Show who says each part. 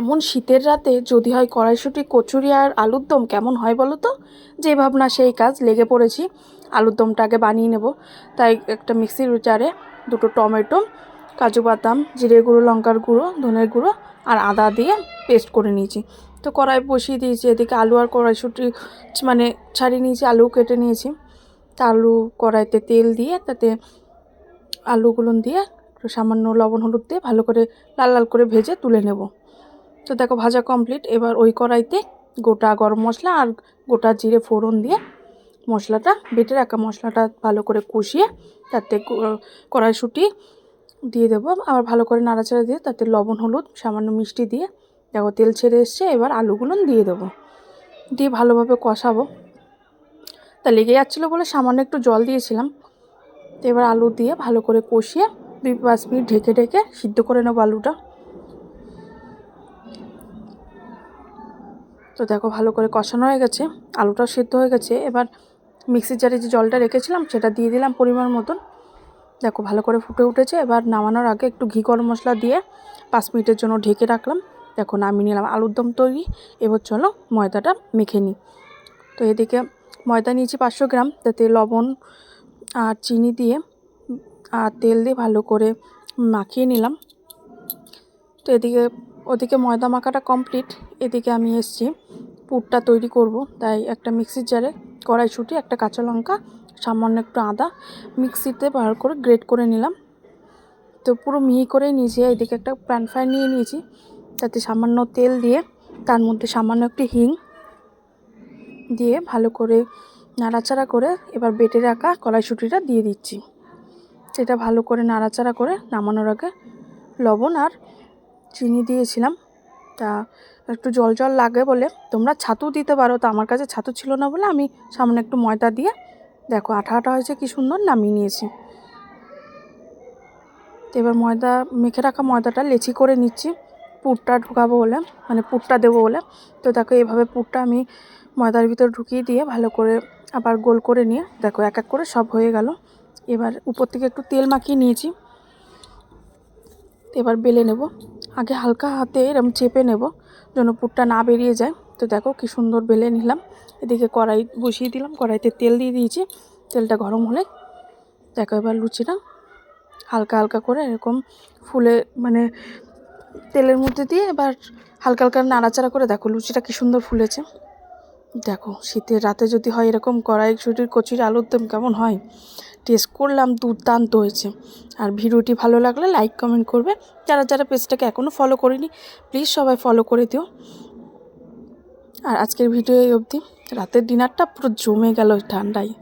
Speaker 1: এমন শীতের রাতে যদি হয় কড়াইশুঁটি, কচুরি আর আলুর দম কেমন হয় বলো তো? যে ভাবনা সেই কাজ, লেগে পড়েছি। আলুর দমটা আগে বানিয়ে নেব। তাই একটা মিক্সির জারে দুটো টমেটো, কাজু বাদাম, জিরে গুঁড়ো, লঙ্কার গুঁড়ো, ধনের গুঁড়ো আর আদা দিয়ে পেস্ট করে নিয়েছি। তো কড়াই বসিয়ে দিয়েছি। এদিকে আলু আর কড়াইশুঁটি মানে ছাড়িয়ে নিয়েছি আলু কেটে নিয়েছি। তা আলু কড়াইতে তেল দিয়ে তাতে আলুগুলো দিয়ে একটু সামান্য লবণ, হলুদ দিয়ে ভালো করে লাল লাল করে ভেজে তুলে নেব। তো দেখো ভাজা কমপ্লিট এবার ওই কড়াইতে গোটা গরম মশলা আর গোটা জিরে ফোড়ন দিয়ে মশলাটা, বেটে রাখা মশলাটা ভালো করে কষিয়ে তাতে কড়াইশুঁটি দিয়ে দেবো। আবার ভালো করে নাড়াচাড়া দিয়ে তাতে লবণ, হলুদ, সামান্য মিষ্টি দিয়ে দেখো তেল ছেড়ে এসছে। এবার আলুগুলো দিয়ে দেবো। দিয়ে ভালোভাবে কষাবো। তা লেগে যাচ্ছিল বলে সামান্য একটু জল দিয়েছিলাম। এবার আলু দিয়ে ভালো করে কষিয়ে দুই পাঁচ মিনিট ঢেকে ঢেকে সিদ্ধ করে নেব আলুটা। তো দেখো ভালো করে কষানো হয়ে গেছে, আলুটাও সিদ্ধ হয়ে গেছে। এবার মিক্সির জারে যে জলটা রেখেছিলাম সেটা দিয়ে দিলাম পরিমাণ মতন। দেখো ভালো করে ফুটে উঠেছে, এবার নামানোর আগে একটু ঘি গরম মশলা দিয়ে পাঁচ মিনিটের জন্য ঢেকে রাখলাম। দেখো নামিয়ে নিলাম আলুর দম তৈরি, এবার চলো ময়দাটা মেখে নিই। তো এদিকে ময়দা নিয়েছি পাঁচশো গ্রাম, তাতে লবণ আর চিনি দিয়ে, আর তেল দিয়ে ভালো করে মাখিয়ে নিলাম। তো এদিকে ওদিকে ময়দা মাখাটা কমপ্লিট এদিকে আমি এসছি। পুরটা তৈরি করব, তাই একটা মিক্সির জারে কড়াইশুঁটি, একটা কাঁচা লঙ্কা, সামান্য একটু আদা। মিক্সিতে ভালো করে গ্রেট করে নিলাম। তো পুরো মিহি করে নিয়েছি এদিকে একটা প্যান ফ্রাই নিয়ে নিয়েছি। তাতে সামান্য তেল দিয়ে, তার মধ্যে সামান্য একটু হিং দিয়ে ভালো করে নাড়াচাড়া করে এবার বেটে রাখা কড়াইশুঁটিটা দিয়ে দিচ্ছি। সেটা ভালো করে নাড়াচাড়া করে নামানোর আগে লবণ আর চিনি দিয়েছিলাম। তা একটু জল জল লাগে বলে তোমরা ছাতু দিতে পারো, তো আমার কাছে ছাতু ছিল না বলে আমি সামনে একটু ময়দা দিয়ে দেখো আঠা আঠা হয়েছে কি সুন্দর নামিয়ে নিয়েছি। তো এবার ময়দা, মেখে রাখা ময়দাটা লেচি করে নিচ্ছি, পুরটা ঢুকাবো বলে মানে পুরটা দেবো বলে। তো দেখো এভাবে পুরটা আমি ময়দার ভিতর ঢুকিয়ে দিয়ে ভালো করে আবার গোল করে নিয়ে দেখো এক এক করে সব হয়ে গেল। এবার উপর থেকে একটু তেল মাখিয়ে নিয়েছি। এবার বেলে নেব। আগে হালকা হাতে এরম চেপে নেব যেন পুরটা না বেরিয়ে যায়। তো দেখো কি সুন্দর বেলে নিলাম। এদিকে কড়াই বসিয়ে দিলাম, কড়াইতে তেল দিয়ে দিয়েছি। তেলটা গরম হলে দেখো এবার লুচিটা হালকা হালকা করে এরকম ফুলে মানে তেলের মধ্যে দিয়ে এবার হালকা হালকা নাড়াচাড়া করে দেখো লুচিটা কি সুন্দর ফুলেছে। দেখো শীতের রাতে যদি হয় এরকম কড়াই ছুটির কচির, আলুর দম কেমন হয়? টেস্ট করলাম, দুর্দান্ত হয়েছে। আর ভিডিওটি ভালো লাগলে লাইক কমেন্ট করবে। যারা যারা পেজটাকে এখনও ফলো করিনি প্লিজ সবাই ফলো করে দিও। আর আজকের ভিডিও এই অবধি। রাতের ডিনারটা পুরো জমে গেল ঠান্ডায়।